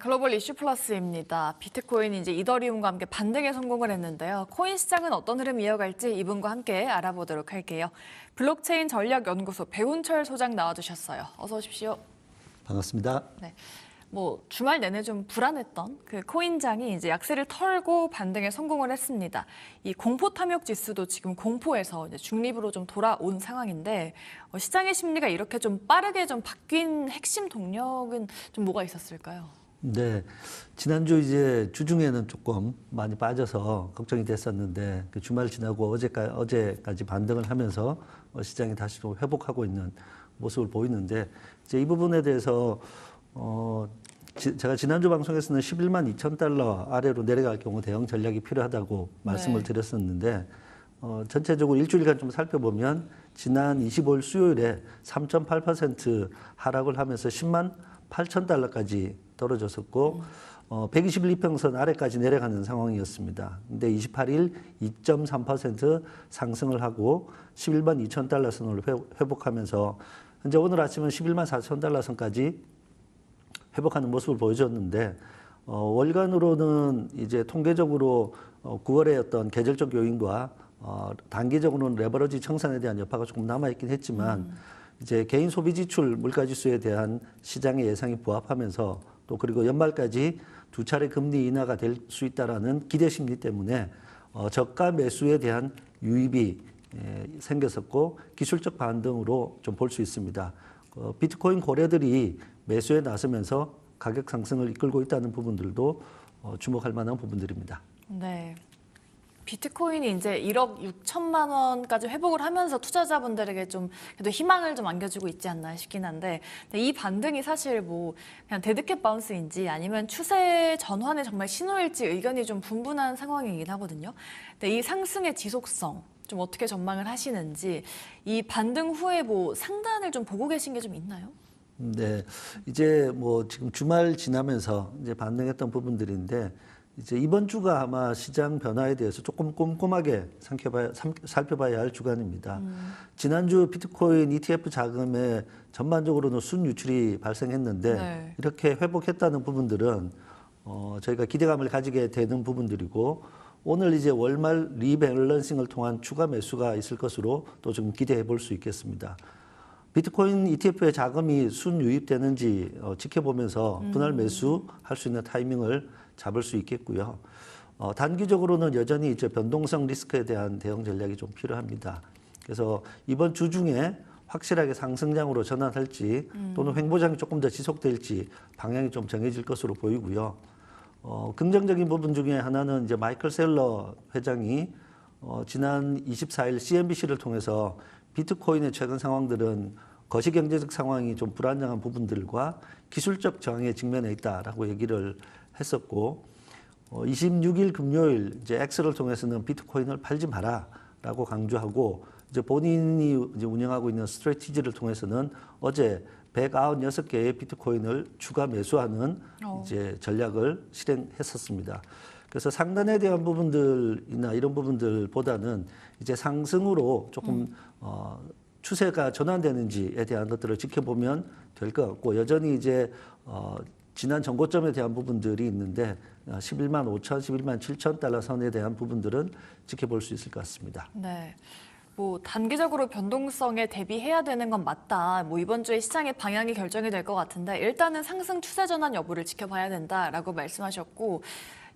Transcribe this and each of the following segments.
글로벌 이슈 플러스입니다. 비트코인이 이제 이더리움과 함께 반등에 성공을 했는데요. 코인 시장은 어떤 흐름 이어갈지 이분과 함께 알아보도록 할게요. 블록체인 전략 연구소 배훈철 소장 나와주셨어요. 어서 오십시오. 반갑습니다. 네. 뭐 주말 내내 좀 불안했던 그 코인장이 이제 약세를 털고 반등에 성공을 했습니다. 이 공포 탐욕 지수도 지금 공포에서 이제 중립으로 좀 돌아온 상황인데 어, 시장의 심리가 이렇게 좀 빠르게 좀 바뀐 핵심 동력은 좀 뭐가 있었을까요? 네, 지난주 이제 주중에는 조금 많이 빠져서 걱정이 됐었는데 그 주말 지나고 어제까지, 어제까지 반등을 하면서 어, 시장이 다시 좀 회복하고 있는 모습을 보이는데 이제 이 부분에 대해서 어, 지- 제가 지난주 방송에서는 11만 2천 달러 아래로 내려갈 경우 대응 전략이 필요하다고 말씀을 네. 드렸었는데 어, 전체적으로 일주일간 좀 살펴보면 지난 25일 수요일에 3.8% 하락을 하면서 10만 8천 달러까지 떨어졌었고 어, 121 이평선 아래까지 내려가는 상황이었습니다. 근데 28일 2.3% 상승을 하고 11만 2천 달러 선을 회- 회복하면서 현재 오늘 아침은 11만 4천 달러 선까지 회복하는 모습을 보여줬는데 어, 월간으로는 이제 통계적으로 어, 9월의 어떤 계절적 요인과 어, 단기적으로는 레버러지 청산에 대한 여파가 조금 남아 있긴 했지만 이제 개인 소비 지출 물가 지수에 대한 시장의 예상이 부합하면서 또 그리고 연말까지 두 차례 금리 인하가 될 수 있다라는 기대 심리 때문에 어, 저가 매수에 대한 유입이 예, 생겼었고 기술적 반등으로 좀 볼 수 있습니다. 어, 비트코인 거래들이 매수에 나서면서 가격 상승을 이끌고 있다는 부분들도 어, 주목할 만한 부분들입니다. 네. 비트코인이 이제 1억 6천만 원까지 회복을 하면서 투자자분들에게 좀 그래도 희망을 좀 안겨주고 있지 않나 싶긴 한데 이 반등이 사실 뭐 그냥 데드캣 바운스인지 아니면 추세 전환의 정말 신호일지 의견이 좀 분분한 상황이긴 하거든요. 근데 이 상승의 지속성 좀 어떻게 전망을 하시는지 이 반등 후에 뭐 상단을 좀 보고 계신 게 좀 있나요? 네, 이제 뭐 지금 주말 지나면서 이제 반등했던 부분들인데 이제 이번 주가 아마 시장 변화에 대해서 조금 꼼꼼하게 살펴봐야, 삼- 살펴봐야 할 주간입니다. 지난주 비트코인 ETF 자금에 전반적으로는 순유출이 발생했는데 네. 이렇게 회복했다는 부분들은 어, 저희가 기대감을 가지게 되는 부분들이고 오늘 이제 월말 리밸런싱을 통한 추가 매수가 있을 것으로 또 좀 기대해 볼 수 있겠습니다. 비트코인 ETF에 자금이 순 유입되는지 어, 지켜보면서 분할 매수할 수 있는 타이밍을 잡을 수 있겠고요. 어, 단기적으로는 여전히 이제 변동성 리스크에 대한 대응 전략이 좀 필요합니다. 그래서 이번 주 중에 확실하게 상승장으로 전환할지 또는 횡보장이 조금 더 지속될지 방향이 좀 정해질 것으로 보이고요. 어, 긍정적인 부분 중에 하나는 이제 마이클 셀러 회장이 어, 지난 24일 CNBC를 통해서 비트코인의 최근 상황들은 거시경제적 상황이 좀 불안정한 부분들과 기술적 저항에 직면해 있다라고 얘기를 했었고 어, 26일 금요일 이제 X를 통해서는 비트코인을 팔지 마라라고 강조하고 이제 본인이 이제 운영하고 있는 스트레티지를 통해서는 어제 196개의 비트코인을 추가 매수하는 어. 이제 전략을 실행했었습니다. 그래서 상단에 대한 부분들이나 이런 부분들보다는 이제 상승으로 조금 어, 추세가 전환되는지에 대한 것들을 지켜보면 될 것 같고 여전히 이제 어, 지난 정고점에 대한 부분들이 있는데 어, 11만 5천, 11만 7천 달러 선에 대한 부분들은 지켜볼 수 있을 것 같습니다. 네. 뭐 단기적으로 변동성에 대비해야 되는 건 맞다. 뭐 이번 주에 시장의 방향이 결정이 될 것 같은데 일단은 상승 추세 전환 여부를 지켜봐야 된다라고 말씀하셨고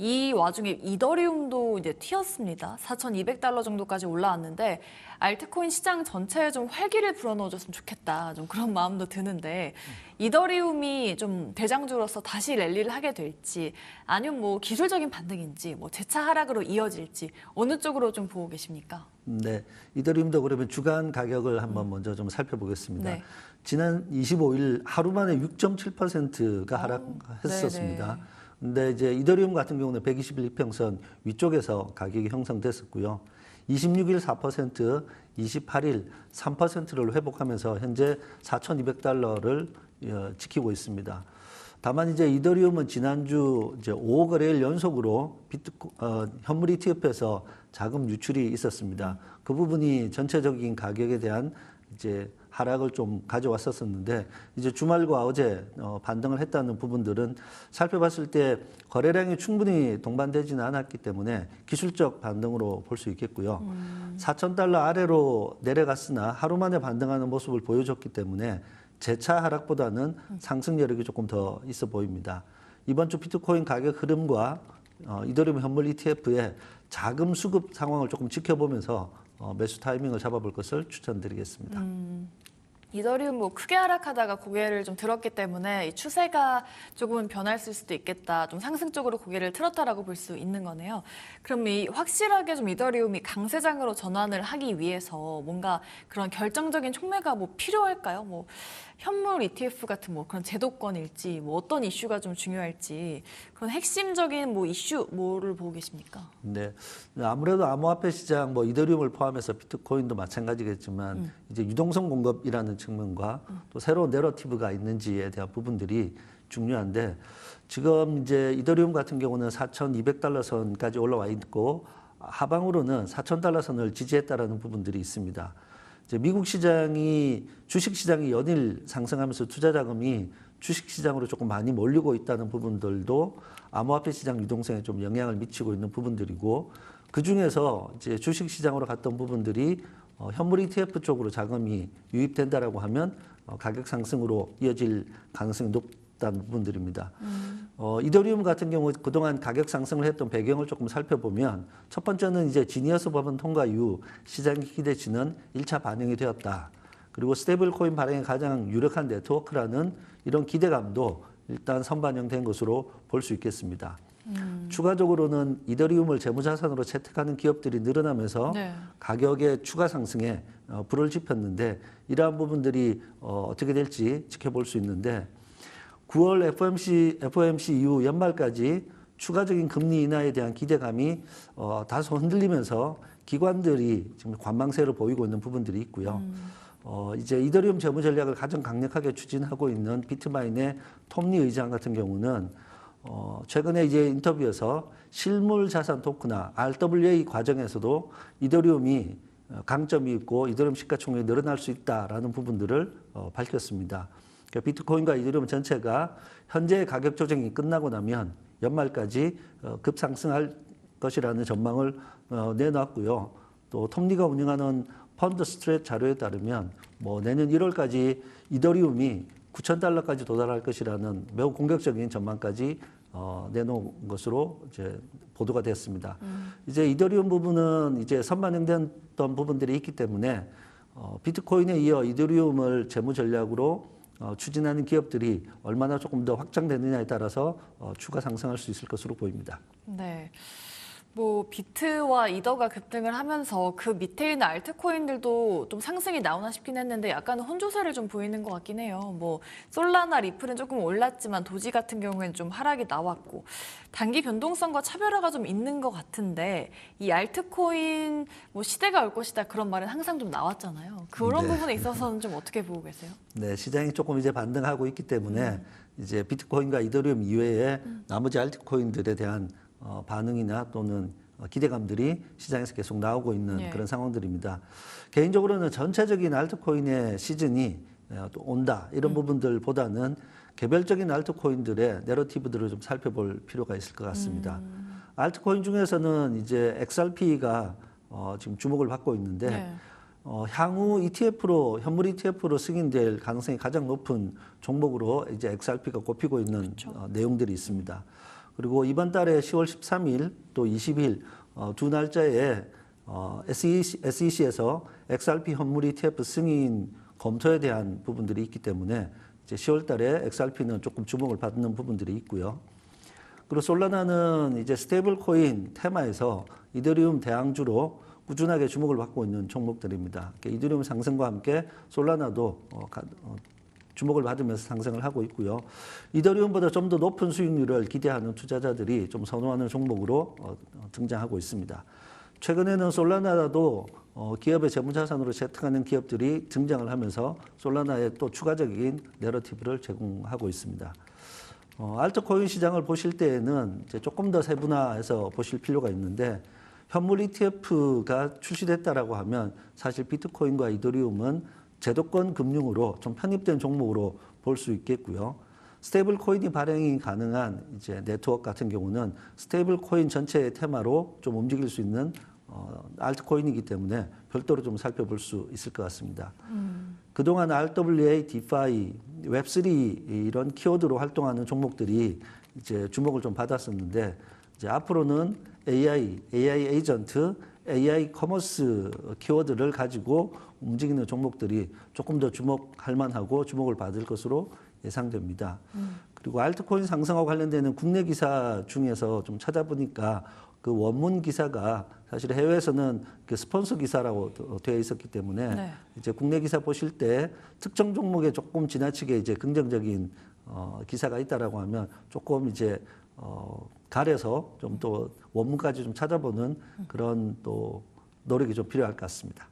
이 와중에 이더리움도 이제 튀었습니다. 4,200달러 정도까지 올라왔는데 알트코인 시장 전체에 좀 활기를 불어넣어줬으면 좋겠다. 좀 그런 마음도 드는데 이더리움이 좀 대장주로서 다시 랠리를 하게 될지 아니면 뭐 기술적인 반등인지 뭐 재차 하락으로 이어질지 어느 쪽으로 좀 보고 계십니까? 네, 이더리움도 그러면 주간 가격을 한번 먼저 좀 살펴보겠습니다. 네. 지난 25일 하루 만에 6.7%가 어, 하락했었습니다. 네네. 근데 이제 이더리움 같은 경우는 121 이평선 위쪽에서 가격이 형성됐었고요. 26일 4%, 28일 3%를 회복하면서 현재 4,200달러를 어, 지키고 있습니다. 다만 이제 이더리움은 지난주 이제 5 거래일 연속으로 비트 어, 현물 ETF에서 자금 유출이 있었습니다. 그 부분이 전체적인 가격에 대한 이제 하락을 좀 가져왔었었는데 이제 주말과 어제 어, 반등을 했다는 부분들은 살펴봤을 때 거래량이 충분히 동반되지는 않았기 때문에 기술적 반등으로 볼 수 있겠고요. 4천 달러 아래로 내려갔으나 하루 만에 반등하는 모습을 보여줬기 때문에 재차 하락보다는 상승 여력이 조금 더 있어 보입니다. 이번 주 비트코인 가격 흐름과 어, 이더리움 현물 ETF의 자금 수급 상황을 조금 지켜보면서 어, 매수 타이밍을 잡아볼 것을 추천드리겠습니다. 이더리움 뭐 크게 하락하다가 고개를 좀 들었기 때문에 이 추세가 조금은 변했을 수도 있겠다. 좀 상승 쪽으로 고개를 틀었다라고 볼 수 있는 거네요. 그럼 이 확실하게 좀 이더리움이 강세장으로 전환을 하기 위해서 뭔가 그런 결정적인 촉매가 뭐 필요할까요? 뭐 현물 ETF 같은 뭐 그런 제도권일지 뭐 어떤 이슈가 좀 중요할지 그런 핵심적인 뭐 이슈 뭐를 보고 계십니까? 네. 아무래도 암호화폐 시장 뭐 이더리움을 포함해서 비트코인도 마찬가지겠지만 이제 유동성 공급이라는 측면과 또 새로운 내러티브가 있는지에 대한 부분들이 중요한데 지금 이제 이더리움 같은 경우는 4,200달러 선까지 올라와 있고 하방으로는 4,000달러 선을 지지했다라는 부분들이 있습니다. 이제 미국 시장이 주식 시장이 연일 상승하면서 투자 자금이 주식 시장으로 조금 많이 몰리고 있다는 부분들도 암호화폐 시장 유동성에 좀 영향을 미치고 있는 부분들이고 그 중에서 이제 주식 시장으로 갔던 부분들이 어, 현물 ETF 쪽으로 자금이 유입된다라고 하면 어, 가격 상승으로 이어질 가능성이 높다는 부분들입니다. 어, 이더리움 같은 경우 그동안 가격 상승을 했던 배경을 조금 살펴보면 첫 번째는 이제 지니어스 법안 통과 이후 시장이 기대치는 1차 반영이 되었다. 그리고 스테이블 코인 발행에 가장 유력한 네트워크라는 이런 기대감도 일단 선반영된 것으로 볼 수 있겠습니다. 추가적으로는 이더리움을 재무자산으로 채택하는 기업들이 늘어나면서 네. 가격의 추가 상승에 어, 불을 지폈는데 이러한 부분들이 어, 어떻게 될지 지켜볼 수 있는데 9월 FOMC, FOMC 이후 연말까지 추가적인 금리 인하에 대한 기대감이 어, 다소 흔들리면서 기관들이 지금 관망세를 보이고 있는 부분들이 있고요. 어, 이제 이더리움 재무 전략을 가장 강력하게 추진하고 있는 비트마인의 톰리 의장 같은 경우는 어, 최근에 이제 인터뷰에서 실물 자산 토크나 RWA 과정에서도 이더리움이 어, 강점이 있고 이더리움 시가총액이 늘어날 수 있다라는 부분들을 어, 밝혔습니다. 그러니까 비트코인과 이더리움 전체가 현재 가격 조정이 끝나고 나면 연말까지 어, 급상승할 것이라는 전망을 어, 내놨고요. 또 톰리가 운영하는 펀드 스트레트 자료에 따르면 뭐 내년 1월까지 이더리움이 9천 달러까지 도달할 것이라는 매우 공격적인 전망까지 어, 내놓은 것으로 이제 보도가 됐습니다. 이제 이더리움 부분은 이제 선반영됐던 부분들이 있기 때문에 어, 비트코인에 이어 이더리움을 재무 전략으로 어, 추진하는 기업들이 얼마나 조금 더 확장되느냐에 따라서 어, 추가 상승할 수 있을 것으로 보입니다. 네. 뭐 비트와 이더가 급등을 하면서 그 밑에 있는 알트코인들도 좀 상승이 나오나 싶긴 했는데 약간 혼조세를 좀 보이는 것 같긴 해요. 뭐 솔라나 리플은 조금 올랐지만 도지 같은 경우에는 좀 하락이 나왔고 단기 변동성과 차별화가 좀 있는 것 같은데 이 알트코인 뭐 시대가 올 것이다 그런 말은 항상 좀 나왔잖아요. 그런 네. 부분에 있어서는 좀 어떻게 보고 계세요? 네, 시장이 조금 이제 반등하고 있기 때문에 이제 비트코인과 이더리움 이외에 나머지 알트코인들에 대한 어, 반응이나 또는 어, 기대감들이 시장에서 계속 나오고 있는 예. 그런 상황들입니다. 개인적으로는 전체적인 알트코인의 시즌이 어, 또 온다 이런 부분들보다는 개별적인 알트코인들의 내러티브들을 좀 살펴볼 필요가 있을 것 같습니다. 알트코인 중에서는 이제 XRP가 어, 지금 주목을 받고 있는데 네. 어, 향후 ETF로 현물 ETF로 승인될 가능성이 가장 높은 종목으로 이제 XRP가 꼽히고 있는 어, 내용들이 있습니다. 그리고 이번 달에 10월 13일 또 20일 어, 두 날짜에 어, SEC, SEC에서 XRP 현물 ETF 승인 검토에 대한 부분들이 있기 때문에 이제 10월 달에 XRP는 조금 주목을 받는 부분들이 있고요. 그리고 솔라나는 이제 스테이블 코인 테마에서 이더리움 대항주로 꾸준하게 주목을 받고 있는 종목들입니다. 이더리움 상승과 함께 솔라나도 어, 가- 어, 주목을 받으면서 상승을 하고 있고요. 이더리움보다 좀 더 높은 수익률을 기대하는 투자자들이 좀 선호하는 종목으로 어, 어, 등장하고 있습니다. 최근에는 솔라나도 어, 기업의 재무자산으로 채택하는 기업들이 등장을 하면서 솔라나에 또 추가적인 내러티브를 제공하고 있습니다. 어, 알트코인 시장을 보실 때에는 조금 더 세분화해서 보실 필요가 있는데 현물 ETF가 출시됐다라고 하면 사실 비트코인과 이더리움은 제도권 금융으로 좀 편입된 종목으로 볼 수 있겠고요. 스테이블 코인이 발행이 가능한 이제 네트워크 같은 경우는 스테이블 코인 전체의 테마로 좀 움직일 수 있는 어, 알트코인이기 때문에 별도로 좀 살펴볼 수 있을 것 같습니다. 그동안 RWA, DeFi, 웹3 이런 키워드로 활동하는 종목들이 이제 주목을 좀 받았었는데 이제 앞으로는 AI, AI 에이전트, AI 커머스 키워드를 가지고 움직이는 종목들이 조금 더 주목할 만하고 주목을 받을 것으로 예상됩니다. 그리고 알트코인 상승하고 관련되는 국내 기사 중에서 좀 찾아보니까 그 원문 기사가 사실 해외에서는 그 스폰서 기사라고 되어 있었기 때문에 네. 이제 국내 기사 보실 때 특정 종목에 조금 지나치게 이제 긍정적인 어, 기사가 있다라고 하면 조금 이제 어, 가려서 좀 또 원문까지 좀 찾아보는 그런 또 노력이 좀 필요할 것 같습니다.